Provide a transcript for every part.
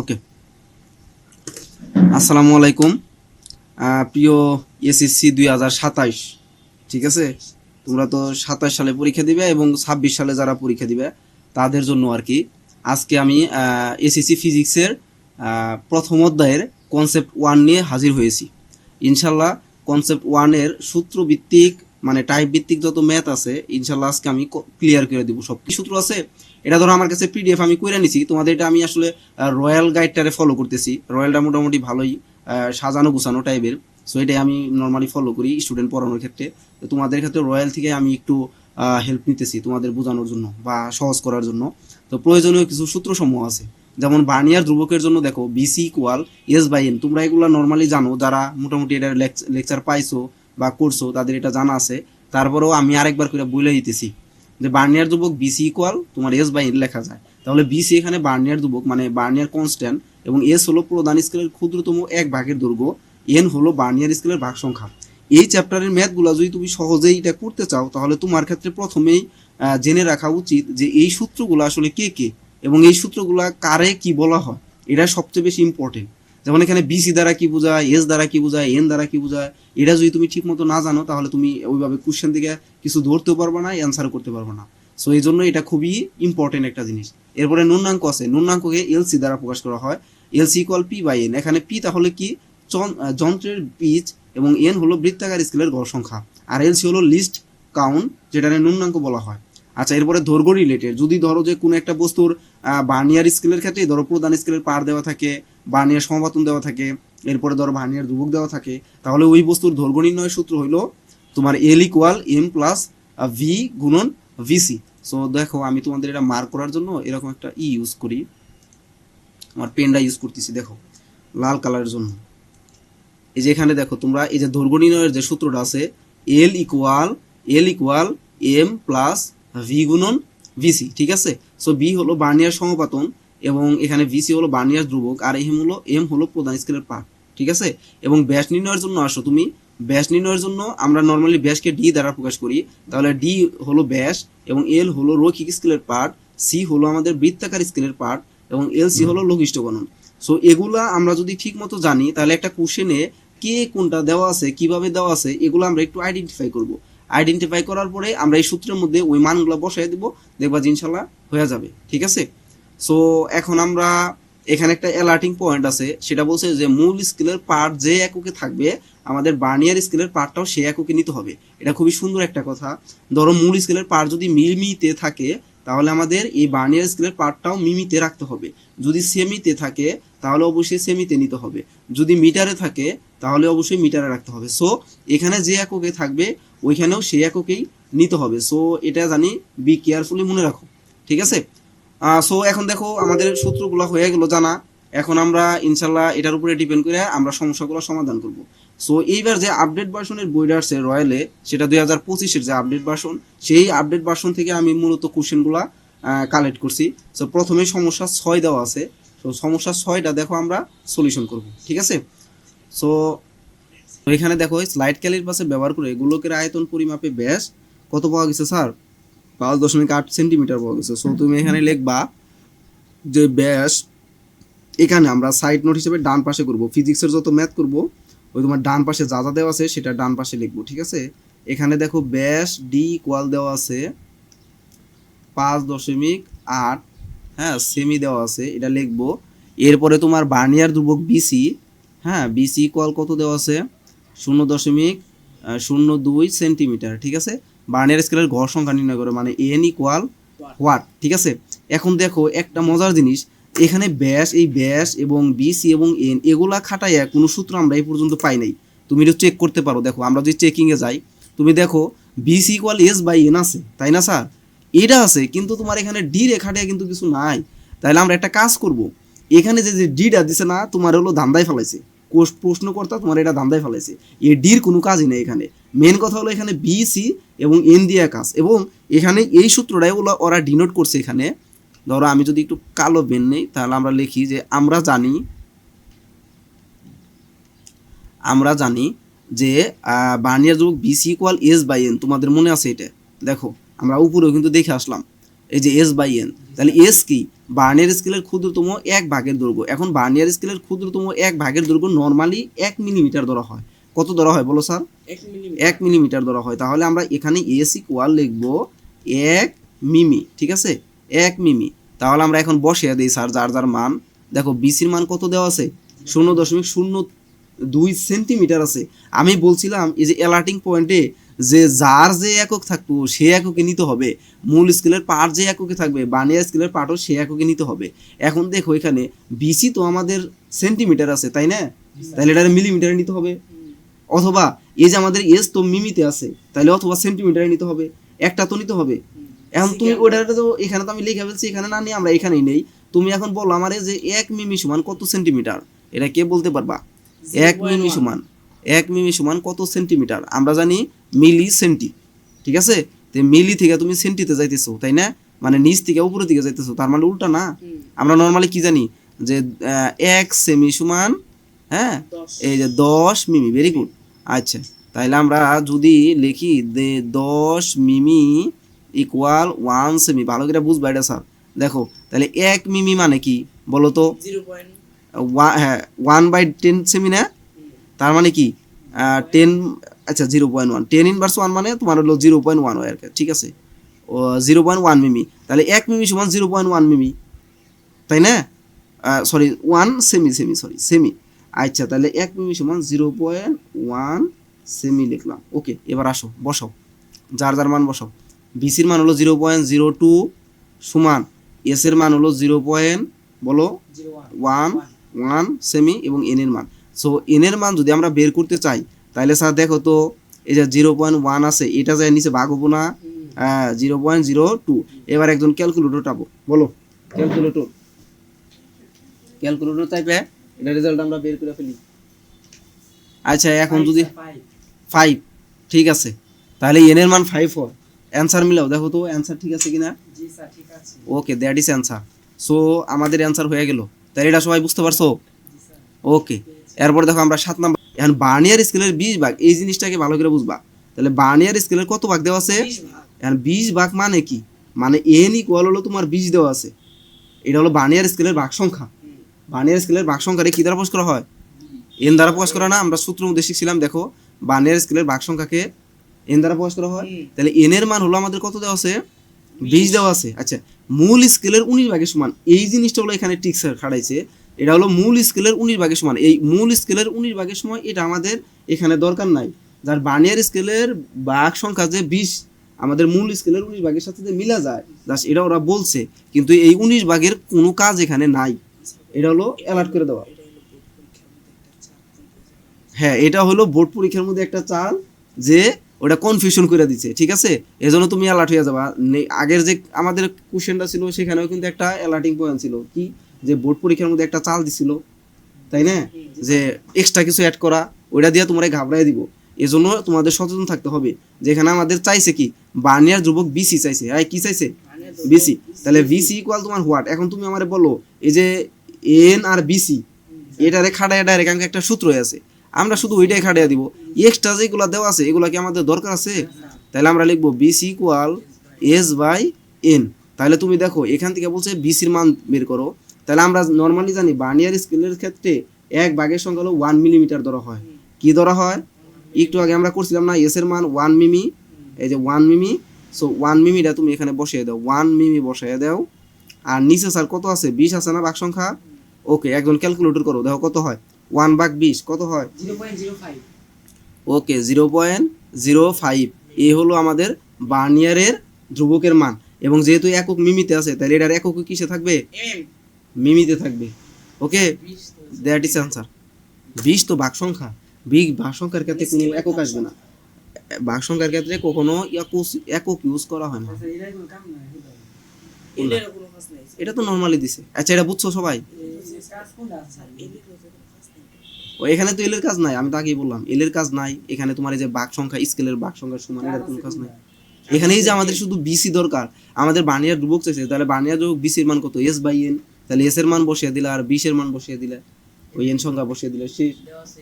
ওকে আসসালামু আলাইকুম প্রিয় এসএসসি দুই সাতাইশ, ঠিক আছে? তোমরা তো সাতাশ সালে পরীক্ষা দিবে এবং ছাব্বিশ সালে যারা পরীক্ষা দিবে, তাদের জন্য আর কি। আজকে আমি এসএসসি ফিজিক্সের প্রথম অধ্যায়ের কনসেপ্ট ওয়ান নিয়ে হাজির হয়েছি। ইনশাল্লাহ কনসেপ্ট ওয়ানের সূত্র ভিত্তিক মানে টাইপ ভিত্তিক যত ম্যাথ আছে ইনশাল্লাহ আজকে আমি ক্লিয়ার করে দিব সব সূত্র আছে, এটা ধরো আমার কাছে পিডিএফ আমি করে নিছি, তোমাদের এটা আমি আসলে রয়্যাল গাইডটারে ফলো করতেছি। রয়্যালটা মোটামুটি ভালোই সাজানো গুছানো টাইপের সো এটাই আমি নর্মালি ফলো করি স্টুডেন্ট পড়ানোর ক্ষেত্রে। তোমাদের ক্ষেত্রে রয়্যাল থেকে আমি একটু হেল্প নিতেছি তোমাদের বোঝানোর জন্য বা সহজ করার জন্য। তো প্রয়োজনীয় কিছু সূত্রসমূহ আছে। যেমন বার্নিয়ার ধ্রুবকের জন্য দেখো VC equal S by N তোমরা এগুলো নর্মালি জানো, যারা মোটামুটি এটা লেকচার পাইছো বা করছ, তাদের এটা জানা আছে। তারপরেও আমি আরেকবার করে বলে দিতেছি যে, বার্নিয়ার ধ্রুবক বিসি ইকুয়াল তোমার এস বাই লেখা যায়। তাহলে বিসি এখানে বার্নিয়ার ধ্রুবক মানে বার্নিয়ার কনস্ট্যান্ট এবং এস হলো প্রধান স্কেলের ক্ষুদ্রতম এক ভাগের দৈর্ঘ্য এন হলো বার্নিয়ার স্কেলের ভাগ সংখ্যা। এই চ্যাপ্টারের ম্যাথগুলো যদি তুমি সহজেই এটা করতে চাও, তাহলে তোমার ক্ষেত্রে প্রথমেই জেনে রাখা উচিত যে, এই সূত্রগুলো আসলে কে কে এবং এই সূত্রগুলা কারে কি বলা হয়, এটা সবচেয়ে বেশি ইম্পর্টেন্ট যেমন এখানে বিসি দ্বারা কি বোঝায় এস দ্বারা কি বোঝায় এন দ্বারা কি বোঝায়, এটা যদি তুমি ঠিক মতো না জানো, তাহলে তুমি ওইভাবে কোশ্চেন থেকে কিছু ধরতেও পারবে না অ্যান্সার করতে পারবে না। সো এই জন্য এটা খুবই ইম্পর্টেন্ট একটা জিনিস। এরপরে নুন্নাঙ্ক আছে। নুন্নাঙ্ককে এলসি দ্বারা প্রকাশ করা হয়। LC equal P by N এখানে পি তাহলে কি? যন্ত্রের পিচ এবং এন হলো বৃত্তাকার স্কেলের গড় সংখ্যা। আর এলসি হলো লিস্ট কাউন্ট যেটা নুন্নাঙ্ক বলা হয়। আচ্ছা এরপরে দৈর্ঘ্য রিলেটেড যদি ধরো যে কোনো একটা বস্তুর বার্নিয়ার স্কেলের ক্ষেত্রে ধরো প্রধান স্কেলের পার দেওয়া থাকে বার্নিয়ার সমাপতন দেওয়া থাকে, এরপরে ধরো বার্নিয়ার ধ্রুবক দেওয়া থাকে, তাহলে ওই বস্তুর দৈর্ঘ্য নির্ণয়ের সূত্র হলো তোমার L equal M plus V গুণন ভিসি সো দেখো, আমি তোমাদের এটা মার্ক করার জন্য এরকম একটা ই ইউজ করি। আমার পেনটা ইউজ করতেছি, দেখো, লাল কালারের জন্য। এই যে এখানে দেখো, তোমরা এই যে দৈর্ঘ্য নির্ণয়ের যে সূত্রটা আছে L equal L equal M plus V গুণন ভিসি ঠিক আছে? সো বি হলো বার্নিয়ার সমাপাতন। এবং এখানে ভিসি হলো বার্নিয়ার ধ্রুবক, আর এম হলো এম হলো প্রধান স্কেলের পার্ট ঠিক আছে? এবং ব্যাস নির্ণয়ের জন্য আসো তুমি। ব্যাস নির্ণয়ের জন্য আমরা নর্মালি ব্যাসকে ডি দ্বারা প্রকাশ করি। তাহলে ডি হলো ব্যাস এবং এল হলো রৈখিক স্কেলের পার্ট সি হলো আমাদের বৃত্তাকার স্কেলের পার্ট এবং এল সি হলো লঘিষ্ঠ গণন। সো এগুলা আমরা যদি ঠিক মতো জানি, তাহলে একটা কোশ্চেনে কে কোনটা দেওয়া আছে, কীভাবে দেওয়া আছে, এগুলো আমরা একটু আইডেন্টিফাই করব। আইডেন্টিফাই করার পরে আমরা এই সূত্রের মধ্যে ওই মানগুলো বসাই দেবো, দেখবা যে ইনশাল্লাহ হয়ে যাবে, ঠিক আছে? সো এখন আমরা এখানে একটা অ্যালার্টিং পয়েন্ট আছে, সেটা বলছে যে মূল স্কেলের পার্ট যে এককে থাকবে, আমাদের বার্নিয়ার স্কেলের পার্টটাও সে এককে নিতে হবে। এটা খুবই সুন্দর একটা কথা। ধরো মূল স্কেলের পার্ট যদি মিমিতে থাকে, তাহলে আমাদের এই বার্নিয়ার স্কেলের পার্টটাও মিমিতে রাখতে হবে। যদি সেমিতে থাকে, তাহলে অবশ্যই সেমিতে নিতে হবে। যদি মিটারে থাকে, তাহলে অবশ্যই মিটারে রাখতে হবে। সো এখানে যে এককে থাকবে, ওইখানেও সেই এককেই নিতে হবে। সো এটা জানি বি কেয়ারফুলি মনে রাখো। ঠিক আছে? সো এখন দেখো আমাদের সূত্রগুলো হয়ে গেল জানা। এখন আমরা ইনশাল্লাহ এটার উপরে ডিপেন্ড করে আমরা সমস্যাগুলো সমাধান করব। সো এইবার যে আপডেট ভার্সনের বইটা আসছে রয়্যালে সেটা দুই হাজার পঁচিশের যে আপডেট ভার্সন সেই আপডেট ভার্সন থেকে আমি মূলত কোশ্চেনগুলো কালেক্ট করছি। সো প্রথমে সমস্যা ছয় দেওয়া আছে। তো সমস্যা ছয়টা দেখো আমরা সলিউশন করব, ঠিক আছে? সো এখানে দেখো স্লাইড ক্যালির পাশে ব্যবহার করে গোলকের আয়তন পরিমাপে ব্যাস কত পাওয়া গেছে, স্যার? পাঁচ দশমিক আট সেন্টিমিটার গেছে সো তুমি এখানে লিখবা যে ব্যাস, এখানে আমরা সাইড নোট হিসেবে ডান পাশে করব। ফিজিক্সের যত ম্যাথ করব, ওই তোমার ডান পাশে যা যা দেওয়া আছে সেটা ডান পাশে লিখব, ঠিক আছে? এখানে দেখো ব্যাস ডি ইকুয়াল দেওয়া আছে পাঁচ দশমিক আট হ্যাঁ সেমি দেওয়া আছে, এটা লিখব। এরপরে তোমার বার্নিয়ার ধ্রুবক বিসি হ্যাঁ বিসি ইকুয়াল কত দেওয়া আছে? শূন্য দশমিক শূন্য দুই সেন্টিমিটার, ঠিক আছে? বার্নিয়ার স্কেলের ঘর সংখ্যা নির্ণয় করে মানে এন ইকুয়াল হোয়াট ঠিক আছে? এখন দেখো একটা মজার জিনিস, এখানে ব্যাস এই ব্যাস এবং বিসি এবং এন এগুলা খাটাইয়া কোনো সূত্র আমরা এই পর্যন্ত পাই নাই। তুমি এটা চেক করতে পারো, দেখো, আমরা যদি চেকিংয়ে যাই, তুমি দেখো VC equal S by N আছে, তাই না স্যার এটা আছে, কিন্তু তোমার এখানে ডি রেখাটায় কিন্তু কিছু নাই। তাহলে আমরা একটা কাজ করব, এখানে যে যে ডিটা দিছে না, তোমার হলো ধান্দায় ফেলাইছে। প্রশ্নকর্তা তোমার এটা ধান্দায় ফেলাইছে। এই ডির কোনো কাজই নেই এখানে। মেন কথা হলো এখানে বি সি এবং এন দিয়ে কাজ। এবং এখানে এই সূত্রটাই ওরা ওরা ডিনোট করছে এখানে। ধরো আমি যদি একটু কালো বেন নেই, তাহলে আমরা লিখি যে আমরা জানি আমরা জানি যে বার্নিয়ার যুগ VC equal S by N তোমাদের মনে আছে এটা? দেখো, আমরা উপরেও কিন্তু দেখে আসলাম। এই যে এস বাই এন তাহলে এস কি? বার্নিয়ার স্কেলের ক্ষুদ্রতম এক ভাগের দৈর্ঘ্য। এখন বার্নিয়ার স্কেলের ক্ষুদ্রতম এক ভাগের দৈর্ঘ্য নর্মালি এক মিলিমিটার ধরা হয়। কত ধরা হয় বলো স্যার এক মিলিমিটার ধরা হয়। তাহলে আমরা এখানে এস ইকুয়াল লিখব এক মিমি ঠিক আছে? এক মিমি। তাহলে আমরা এখন বসিয়ে দিই স্যার যার যার মান। দেখো বিসির মান কত দেওয়া আছে? শূন্য দশমিক শূন্য দুই সেন্টিমিটার আছে। আমি বলছিলাম এই যে অ্যালার্টিং পয়েন্টে যে যার যে একক থাকতো সে এককে নিতে হবে। মূল স্কেলের পার্ট যে এককে থাকবে বানিয়া স্কেলের পার্টও সে এককে নিতে হবে। এখন দেখো এখানে বিসি তো আমাদের সেন্টিমিটার আছে তাই না? তাহলে এটা মিলিমিটারে নিতে হবে। অথবা এই যে আমাদের এস তো মিমিতে আছে তাহলে অথবা সেন্টিমিটারে নিতে হবে। একটা তো নিতে হবে। এখন তুমি ওটা তো এখানে তো আমি লিখে ফেলছি এখানে না নিয়ে আমরা এখানেই নেই। তুমি এখন বলো আমার এই যে এক মিমি সমান কত সেন্টিমিটার এটা কে বলতে পারবা? এক মিমি সমান। এক মিমি সমান কত সেন্টিমিটার? আমরা জানি মিলি সেন্টি ঠিক আছে? তো মিলি থেকে তুমি সেন্টিতে যাইতেছো তাই না? মানে নিচ থেকে উপরের দিকে যাইতেছো তার মানে উল্টা না? আমরা নর্মালি কি জানি? যে এক সেমি সমান হ্যাঁ? এই যে দশ মিমি ভেরি গুড আচ্ছা তাহলে আমরা যদি লিখি যে দশ মিমি ইকুয়াল ওয়ান সেমি ভালো করে বুঝবা এটা স্যার। দেখো তাহলে এক মিমি মানে কি বলো তো? হ্যাঁ ওয়ান বাই টেন সেমি না? তার মানে কি? টেন আচ্ছা zero point one ten inverse one মানে তোমার হলো জিরো পয়েন্ট ওয়ান কি ঠিক আছে? জিরো পয়েন্ট ওয়ান মিমি। তাহলে এক মিমি সমান জিরো পয়েন্ট ওয়ান মিমি তাই না? সরি ওয়ান সেমি সেমি সরি সেমি আচ্ছা তাহলে এক মিমি সমান জিরো পয়েন্ট ওয়ান সেমি লিখলাম। ওকে এবার আসো বসাও। যার যার মান বসাও। বিসির মান হলো জিরো পয়েন্ট জিরো টু সমান এসের মান হলো জিরো পয়েন্ট বলো ওয়ান ওয়ান সেমি এবং এন এর মান। সো এনের মান যদি আমরা বের করতে চাই তাহলে স্যার দেখো তো এই যে জিরো পয়েন্ট ওয়ান আছে এটা যায় নিচে ভাগ হব না জিরো পয়েন্ট জিরো টু এবার একজন ক্যালকুলেটর টাবো বলো ক্যালকুলেটর ক্যালকুলেটর টাইপে এটা রেজাল্ট আমরা বের করে ফেলি। আচ্ছা এখন যদি ফাইভ ঠিক আছে তাহলে এন এর মান ফাইভ হয়। অ্যান্সার মিলাও দেখো তো অ্যান্সার ঠিক আছে কিনা? Okay that is answer so আমাদের অ্যান্সার হয়ে গেল। তাহলে এটা সবাই বুঝতে পারছ? ওকে এরপর দেখো আমরা সাত নাম্বার এখন বার্নিয়ার স্কেলের বিশ ভাগ এই জিনিসটাকে ভালো করে বুঝবা। তাহলে বার্নিয়ার স্কেলের কত ভাগ দেওয়া আছে? এখন বিশ ভাগ মানে কি? মানে এন ইকুয়াল হলো তোমার বিশ দেওয়া আছে। এটা হলো বার্নিয়ার স্কেলের ভাগ সংখ্যা। বার্নিয়ার স্কেলের ভাগ সংখ্যারে কি দ্বারা প্রকাশ করা হয়? এন দ্বারা প্রকাশ করা না আমরা সূত্র মধ্যে শিখছিলাম দেখো বার্নিয়ার স্কেলের ভাগ সংখ্যাকে এন দ্বারা প্রকাশ করা হয়। তাহলে এন এর মান হলো আমাদের কত দেওয়া আছে? বিশ। দেওয়া আছে। আচ্ছা মূল স্কেলের উনিশ ভাগের সমান এই জিনিসটা হলো এখানে টিক্স খাড়াইছে এটা হলো মূল স্কেলের উনিশ ভাগের সমান। এই মূল স্কেলের উনিশ ভাগের সময় এটা আমাদের এখানে দরকার নাই। যার বানিয়ার স্কেলের ভাগ সংখ্যা যে বিশ, আমাদের মূল স্কেলের উনিশ ভাগের সাথে যে মিলা যায় জাস্ট এটা ওরা বলছে। কিন্তু এই উনিশ ভাগের কোনো কাজ এখানে নাই। এটা হলো অ্যালার্ট করে দেওয়া। হ্যাঁ এটা হলো বোর্ড পরীক্ষার মধ্যে একটা চাল যে ওটা কনফিউশন করে দিচ্ছে ঠিক আছে? এজন্য তুমি অ্যালার্ট হয়ে যাবা। আগের যে আমাদের কোশ্চেনটা ছিল, সেখানেও কিন্তু একটা অ্যালার্টিং পয়েন্ট ছিল। কি? যে বোর্ড পরীক্ষার মধ্যে একটা চাল দিছিল, তাই না? যে এক্সট্রা কিছু অ্যাড করা, ওইটা দিয়ে তোমরা ঘাবড়াই দিব। এজন্য তোমাদের সচেতন থাকতে হবে যেখানে আমাদের চাইছে কি? বার্নিয়ার যুবক বিসি চাইছে। আই কি চাইছে? বিসি তাহলে বিসি ইকুয়াল তোমার হোয়াট এখন তুমি আমারে বলো, এই যে এন আর বিসি এটারে খাটায় ডাইরেক্ট আমাকে একটা সূত্র আছে। আমরা শুধু ওইটাই খাটিয়ে দিব। এক্সট্রা যেগুলো দেওয়া আছে, এগুলো কি আমাদের দরকার আছে? তাহলে আমরা লিখব VC equal S by N তাহলে তুমি দেখো, এখান থেকে বলছে বিসির মান বের করো। তাহলে আমরা নর্মালি জানি বার্নিয়ার স্কেলের ক্ষেত্রে এক বাঘের সংখ্যা হলো ওয়ান মিলিমিটার ধরা হয়। কি ধরা হয়? একটু আগে আমরা করছিলাম না এসের মান ওয়ান মিমি এই যে ওয়ান মিমি সো ওয়ান মিমিটা তুমি এখানে বসিয়ে দাও ওয়ান মিমি বসিয়ে দাও আর নিচে স্যার কত আছে? বিশ আছে না বাঘ সংখ্যা? ওকে একজন ক্যালকুলেটর করো দেখো কত হয়? ওয়ান ভাগ বিশ কত হয়? Okay zero point zero five এই হলো আমাদের বার্নিয়ারের ধ্রুবকের মান এবং যেহেতু একক মিমিতে আছে তাহলে এটার একক কিসে থাকবে? মিমিতে থাকবে। ওকে? দ্যাট ইজ অ্যান্সার বিশ তো ভাগ সংখ্যা। বিগ ভাগ সংখ্যার ক্ষেত্রে কোনো একক আসবে না। ভাগ সংখ্যার ক্ষেত্রে কখনো একক ইউজ করা হয় না। নাই এটা তো নর্মালি দিছে। আচ্ছা এটা বুঝছ সবাই? ও এখানে তো এলের কাজ নাই আমি তো আগেই বললাম। এলের কাজ নাই এখানে তোমার এই যে বাঘ সংখ্যা স্কেলের বাঘ সংখ্যার সমান এটার কোনো কাজ নাই। এখানেই যে আমাদের শুধু বিসি দরকার আমাদের বানিয়ার ধ্রুবক চাইছে তাহলে বানিয়ার ধ্রুবক বিসির মান কত? এস বাই এন তাহলে এস এর মান বসিয়ে দিলে আর বিশ এর মান বসিয়ে দিলে, ওই এন সংখ্যা বসিয়ে দিলে। সে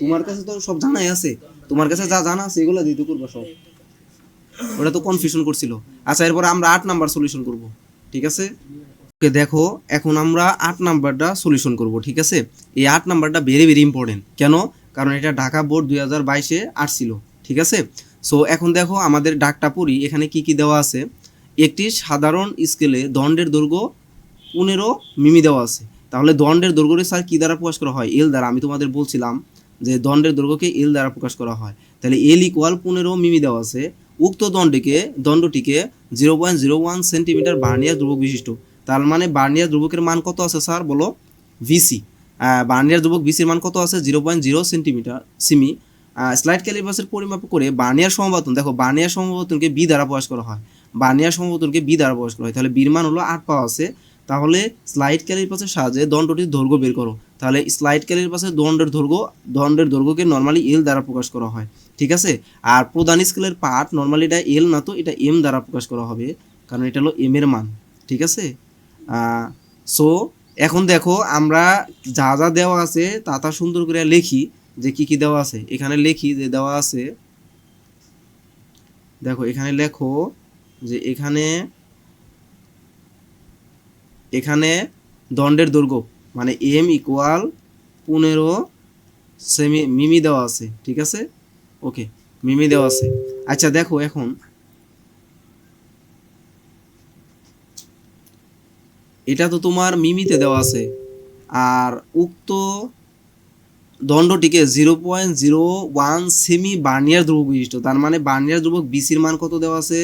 তোমার কাছে তো সব জানাই আছে, তোমার কাছে যা জানা আছে এগুলো দিতে করব সব। ওটা তো কনফিউশন করছিল। আচ্ছা এরপরে আমরা আট নাম্বার সলিউশন করব, ঠিক আছে? ওকে, দেখো, এখন আমরা আট নাম্বারটা সলিউশন করব, ঠিক আছে? এই আট নাম্বারটা ভেরি ভেরি ইম্পর্টেন্ট কেন? কারণ এটা ঢাকা বোর্ড দুই হাজার বাইশে আসছিল, ঠিক আছে? সো এখন দেখো আমাদের ডাকটা পড়ি, এখানে কি কি দেওয়া আছে? একটি সাধারণ স্কেলে দণ্ডের দৈর্ঘ্য পনেরো মিমি দেওয়া আছে। তাহলে দণ্ডের দৈর্ঘ্যকে স্যার কী দ্বারা প্রকাশ করা হয়? এল দ্বারা, আমি তোমাদের বলছিলাম যে দণ্ডের দৈর্ঘ্যকে এল দ্বারা প্রকাশ করা হয়। তাহলে এল ইকুয়াল পনেরো মিমি দেওয়া আছে। উক্ত দণ্ডটিকে দণ্ডটিকে zero point zero one centimetre vernier ধ্রুবক বিশিষ্ট। তার মানে বার্নিয়ার ধ্রুবকের মান কত আছে স্যার? বলো ভিসি বার্নিয়ার ধ্রুবক ভিসির মান কত আছে? Zero point zero centimetre cm slide ক্যালিপাসের পরিমাপ করে বার্নিয়ার সমবাতন দেখো বার্নিয়ার সমবাতনকে বি দ্বারা প্রকাশ করা হয়। বার্নিয়ার সমবাতনকে বি দ্বারা প্রকাশ করা হয়। তাহলে বির মান হলো আট পাওয়া আছে। তাহলে স্লাইড ক্যালিপাসের সাহায্যে দণ্ডটির দৈর্ঘ্য বের করো। তাহলে স্লাইড ক্যালিপাসের দণ্ডের দৈর্ঘ্য, দণ্ডের দৈর্ঘ্যকে নর্মালি এল দ্বারা প্রকাশ করা হয়। ঠিক আছে? আর প্রধান স্কেলের পার্ট নর্মালি এটা এল না তো, এটা এম দ্বারা প্রকাশ করা হবে, কারণ এটা হলো এম এর মান। ঠিক আছে? সো এখন দেখো আমরা যা যা দেওয়া আছে তা তা সুন্দর করে লিখি যে কি কি দেওয়া আছে। এখানে লিখি যে দেওয়া আছে, দেখো এখানে লেখো যে এখানে এখানে দণ্ডের দৈর্ঘ্য মানে এম ইকুয়াল পনেরো সেমি মিমি দেওয়া আছে, ঠিক আছে? ওকে মিমি দেওয়া আছে। আচ্ছা দেখো এখন। এটা তো তোমার মিমিতে দেওয়া আছে। আর উক্ত দণ্ডটিকে জিরো পয়েন্ট জিরো ওয়ান সেমি বার্নিয়ার ধ্রুবক বিশিষ্ট, তার মানে বার্নিয়ার ধ্রুবক বিসির মান কত দেওয়া আছে?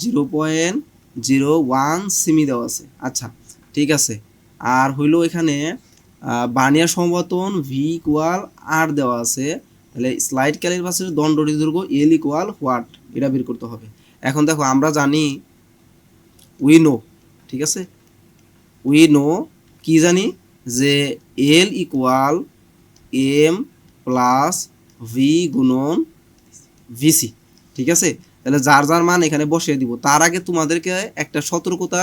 জিরো পয়েন্ট জিরো ওয়ান সেমি দেওয়া আছে। আচ্ছা ঠিক আছে। আর হইল এখানে বার্নিয়ার সমবর্তন ভি ইকুয়াল আর দেওয়া আছে। তাহলে স্লাইড ক্যালিপাসের দণ্ডটি দৈর্ঘ্য এল ইকুয়াল হোয়াট এটা বের করতে হবে। এখন দেখো, আমরা জানি উই নো ঠিক আছে? উই নো কি জানি? যে L equal M plus V গুণন ভিসি ঠিক আছে? তাহলে যার যার মান এখানে বসিয়ে দিব, তার আগে তোমাদেরকে একটা সতর্কতা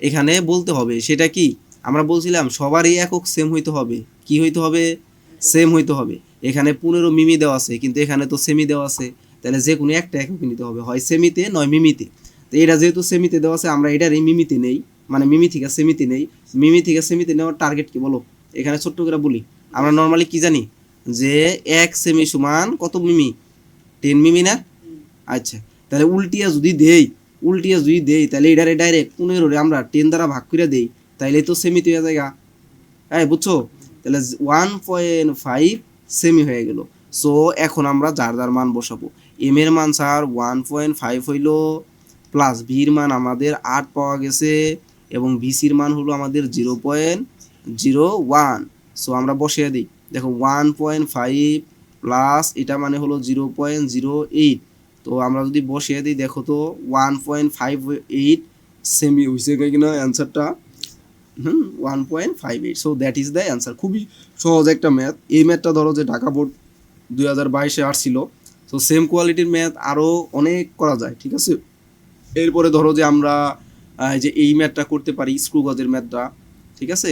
এখানে বলতে হবে। সেটা কি? আমরা বলছিলাম, সবারই একক সেম হইতে হবে। কি হইতে হবে? সেম হইতে হবে। এখানে পনেরো মিমি দেওয়া আছে, কিন্তু এখানে তো সেমি দেওয়া আছে। তাহলে যে কোনো একটা একক নিতে হবে। হয় সেমিতে নয় মিমিতে। তো এটা যেহেতু সেমিতে দেওয়া আছে, আমরা এটার এই মিমিতে নেই। মানে মিমি থেকে সেমিতে নেই। মিমি থেকে সেমিতে নেওয়ার টার্গেট কি বলো? এখানে ছোট্ট করে বলি। আমরা নর্মালি কি জানি? যে এক সেমি সমান কত মিমি? টেন মিমি না? আচ্ছা তাহলে উল্টিয়া যদি দেই, উল্টিয়া যদি দেই, তাহলে এটারে ডাইরেক্ট পনেরো আমরা টেন দ্বারা ভাগ করে দেই, তাইলে তো সেমিতে হয়ে যায় হ্যাঁ বুঝছ? তাহলে ওয়ান পয়েন্ট ফাইভ সেমি হয়ে গেল। সো এখন আমরা যার যার মান বসাবো। এম এর মান স্যার ওয়ান পয়েন্ট ফাইভ হইল প্লাস ভির মান আমাদের আট পাওয়া গেছে, এবং ভিসির মান হলো আমাদের zero point zero one so আমরা বসিয়ে দিই। দেখো ওয়ান পয়েন্ট ফাইভ প্লাস এটা মানে হলো জিরো পয়েন্ট জিরো এইট তো আমরা যদি বসিয়ে দিই, দেখো তো ওয়ান পয়েন্ট ফাইভ এইট সেমি হয়েছে কিনা অ্যান্সারটা হুম one point five eight so that is the answer খুবই সহজ একটা ম্যাথ এই ম্যাথটা ধরো যে ঢাকা বোর্ড দুই হাজার বাইশে আসছিল সো সেম কোয়ালিটির ম্যাথ আরও অনেক করা যায়, ঠিক আছে? এরপরে ধরো যে আমরা যে এই ম্যাথটা করতে পারি স্ক্রু গজের ম্যাথটা ঠিক আছে?